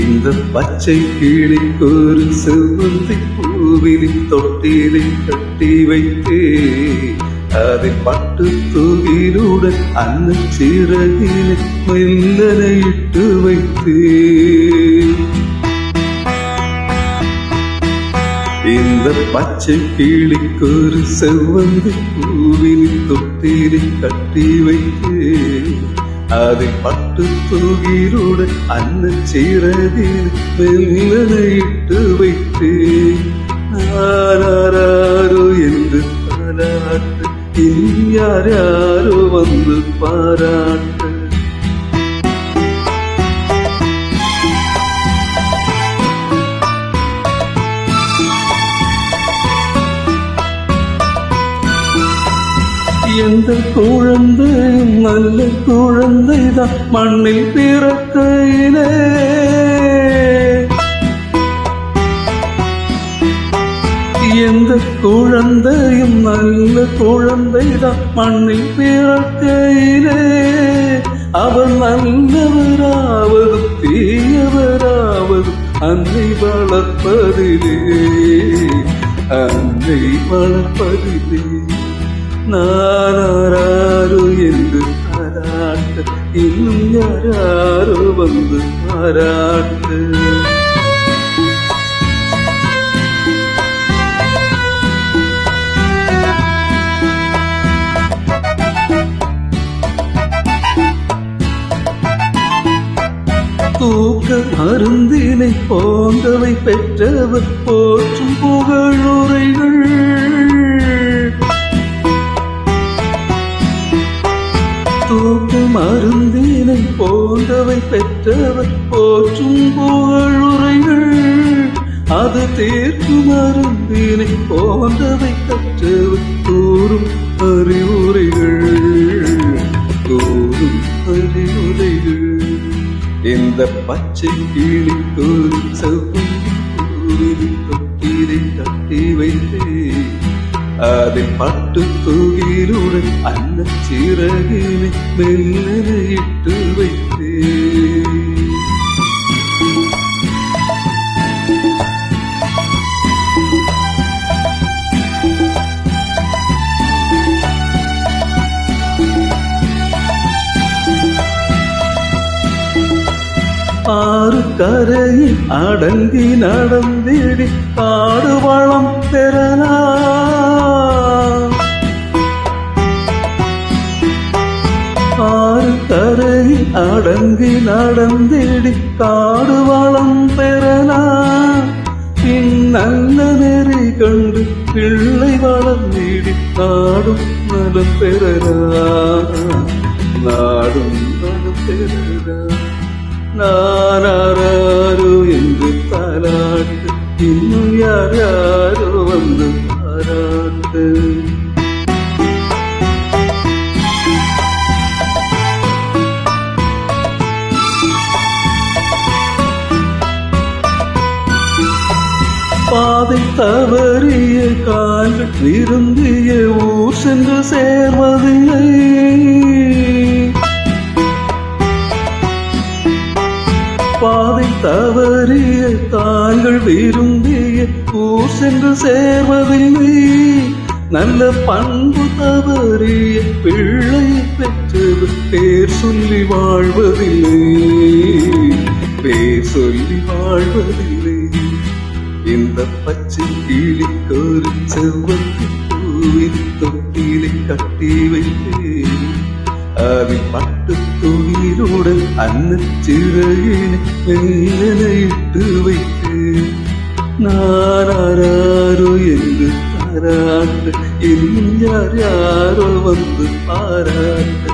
இந்த பச்சை கிளிக்கு ஒரு செவ்வந்தி பூவிலின் தொட்டிலை கட்டி வைத்து அதை பட்டு தூகிலுடன் அந்த சிறகினை மெல்லனை இட்டு வைத்து. இந்த பச்சை கிளிக்கு ஒரு செவ்வந்தி பூவிலின் தொட்டிலை கட்டி வைத்து அதை பட்டு தூகிலுடன் அன்ன சிறகில் மெல்லனையிட்டு வைத்து ஆராரோ என்று பாராட்டு இனி யார் யாரோ வந்து பாராட்டு எந்த குழந்தை நல்ல குழந்தைதான் மண்ணில் பிறக்கையிலே. எந்த குழந்தையும் நல்ல குழந்தைதான் மண்ணில் பிறக்கையிலே. அவர் நல்லவராவது தீயவராவது அன்னை வளர்ப்பதிலே அன்னை வளர்ப்பதிலே. நாராரோ என்று பாராட்ட இன்னும் யாராரோ வந்து பாராட்டு தூக்க மருந்தினை போன்றவை பெற்றவர் போற்றும் புகழுரைகள் போன்றவை பெற்றவர் போற்றும் புகழுரைகள் அது தீர்க்கு மருந்தினை போன்றவை கற்றவர் கூறும் அறிவுரைகள். கூறும் அறிவுரைகள். இந்த பச்சை கிளிக்கு செவ்வந்தி தொட்டிலை தட்டி வைத்தேன். அதில் பட்டு தூகிலுடன் அன்ன சிறகினை மெல்லனையிட்டு ஆறு கரையில் அடங்கி நடந்திடி காடு வளம் பெறலாம். ஆறு கரையில் அடங்கி நடந்திடி காடு வளம் பெறலாம். பின் நல்ல நெறி கண்டு பிள்ளை வளர்ந்திடி நாடும் நலம் பெறலாம். நாடும் நலம் பெறலாம். நானாரோ என்று பாராட்டு இன்னும் யார் யாரோ வந்து பாராட்டு. பாதை தவறிய கால்கள் விரும்பிய ஊர் சென்று சேர்வதில்லை தவறிய தாங்கள் விரும்பிய ஊர் சென்று சேர்வதில்லை. நல்ல பண்பு தவறிய பிள்ளை பெற்றது பேர் சொல்லி வாழ்வதில்லை. பேர் சொல்லி வாழ்வதில்லை. இந்த பச்சை கிளிக்கு ஒரு செவ்வந்தி பூவின் தொட்டிலை கட்டி வைத்தேன். அதில் பட்டு துணியுடன் அன்ன சிறையினை மெல்லனையிட்டு வைத்து நாராரோ என்று பாராட்டு இன்னும் யார் யாரோ வந்து பாராட்டு